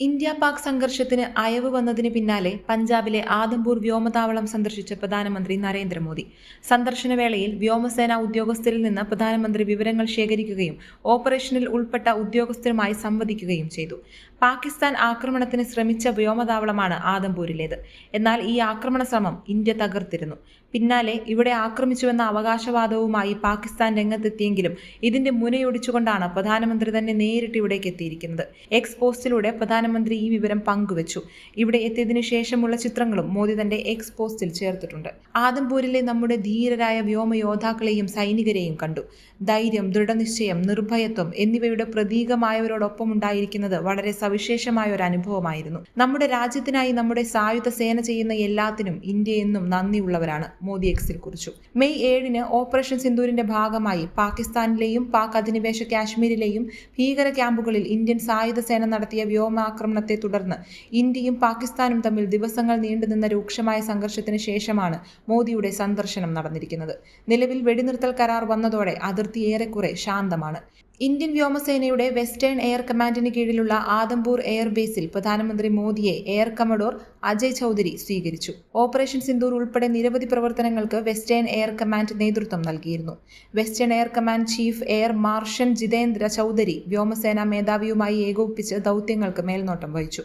India Pak സംഘർഷത്തിന് അയവ് വന്നതിന് പിന്നാലെ പഞ്ചാബിലെ ആദംപൂർ വ്യോമതാവളം സന്ദർശിച്ച പ്രധാനമന്ത്രി നരേന്ദ്രമോദി. സന്ദർശന വേളയിൽ വ്യോമസേന ഉദ്യോഗസ്ഥരിൽ നിന്ന് പ്രധാനമന്ത്രി വിവരങ്ങൾ ശേഖരിക്കുകയും ഓപ്പറേഷനിൽ ഉൾപ്പെട്ട ഉദ്യോഗസ്ഥരുമായി സംവദിക്കുകയും ചെയ്തു. പാകിസ്ഥാൻ ആക്രമണത്തിന് ശ്രമിച്ച വ്യോമതാവളമാണ് ആദംപൂരിലേത്. എന്നാൽ ഈ ആക്രമണ ശ്രമം ഇന്ത്യ തകർത്തിരുന്നു. പിന്നാലെ ഇവിടെ ആക്രമിച്ചുവെന്ന അവകാശവാദവുമായി പാകിസ്ഥാൻ രംഗത്തെത്തിയെങ്കിലും ഇതിന്റെ മുനയൊടിച്ചുകൊണ്ടാണ് പ്രധാനമന്ത്രി തന്നെ നേരിട്ട് ഇവിടേക്ക് എത്തിയിരിക്കുന്നത്. എക്സ് പോസ്റ്റിലൂടെ പ്രധാനമന്ത്രി ഈ വിവരം പങ്കുവച്ചു. ഇവിടെ എത്തിയതിനു ശേഷമുള്ള ചിത്രങ്ങളും മോദി തന്റെ എക്സ് പോസ്റ്റിൽ ചേർത്തിട്ടുണ്ട്. ആദംപൂരിലെ നമ്മുടെ ധീരരായ വ്യോമയോദ്ധാക്കളെയും സൈനികരെയും കണ്ടു. ധൈര്യം ദൃഢനിശ്ചയം നിർഭയത്വം എന്നിവയുടെ പ്രതീകമായവരോടൊപ്പം ഉണ്ടായിരിക്കുന്നത് വളരെ സവിശേഷമായ ഒരു അനുഭവമായിരുന്നു. നമ്മുടെ രാജ്യത്തിനായി നമ്മുടെ സായുധ സേന ചെയ്യുന്ന എല്ലാത്തിനും ഇന്ത്യ എന്നും നന്ദിയുള്ളവരാണ്. മോദി എക്സിൽ കുറിച്ചു. മെയ് ഏഴിന് ഓപ്പറേഷൻ സിന്ദൂരിന്റെ ഭാഗമായി പാകിസ്ഥാനിലെയും പാക് അധിനിവേശ കാശ്മീരിലെയും ഭീകര ക്യാമ്പുകളിൽ ഇന്ത്യൻ സായുധ സേന നടത്തിയ വ്യോമാക്രമണത്തെ തുടർന്ന് ഇന്ത്യയും പാകിസ്ഥാനും തമ്മിൽ ദിവസങ്ങൾ നീണ്ടുനിന്ന രൂക്ഷമായ സംഘർഷത്തിന് ശേഷമാണ് മോദിയുടെ സന്ദർശനം നടന്നിരിക്കുന്നത്. നിലവിൽ വെടിനിർത്തൽ കരാർ വന്നതോടെ അതിർത്തി ഏറെക്കുറെ ശാന്തമാണ്. ഇന്ത്യൻ വ്യോമസേനയുടെ വെസ്റ്റേൺ എയർ കമാൻഡിന് കീഴിലുള്ള ആദംപൂർ എയർ ബേസിൽ പ്രധാനമന്ത്രി മോദിയെ എയർ കമഡോർ അജയ് ചൌധരി സ്വീകരിച്ചു. ഓപ്പറേഷൻ സിന്ദൂർ ഉൾപ്പെടെ നിരവധി പ്രവർത്തനങ്ങൾക്ക് വെസ്റ്റേൺ എയർ കമാൻഡ് നേതൃത്വം നൽകിയിരുന്നു. Western air command chief air marshal Jitendra Chaudhary വ്യോമസേനാ മേധാവിയുമായി ഏകോപിപ്പിച്ച് ദൗത്യങ്ങൾക്ക് മേൽനോട്ടം വഹിച്ചു.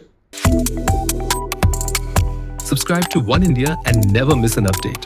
Subscribe to One India and never miss an update.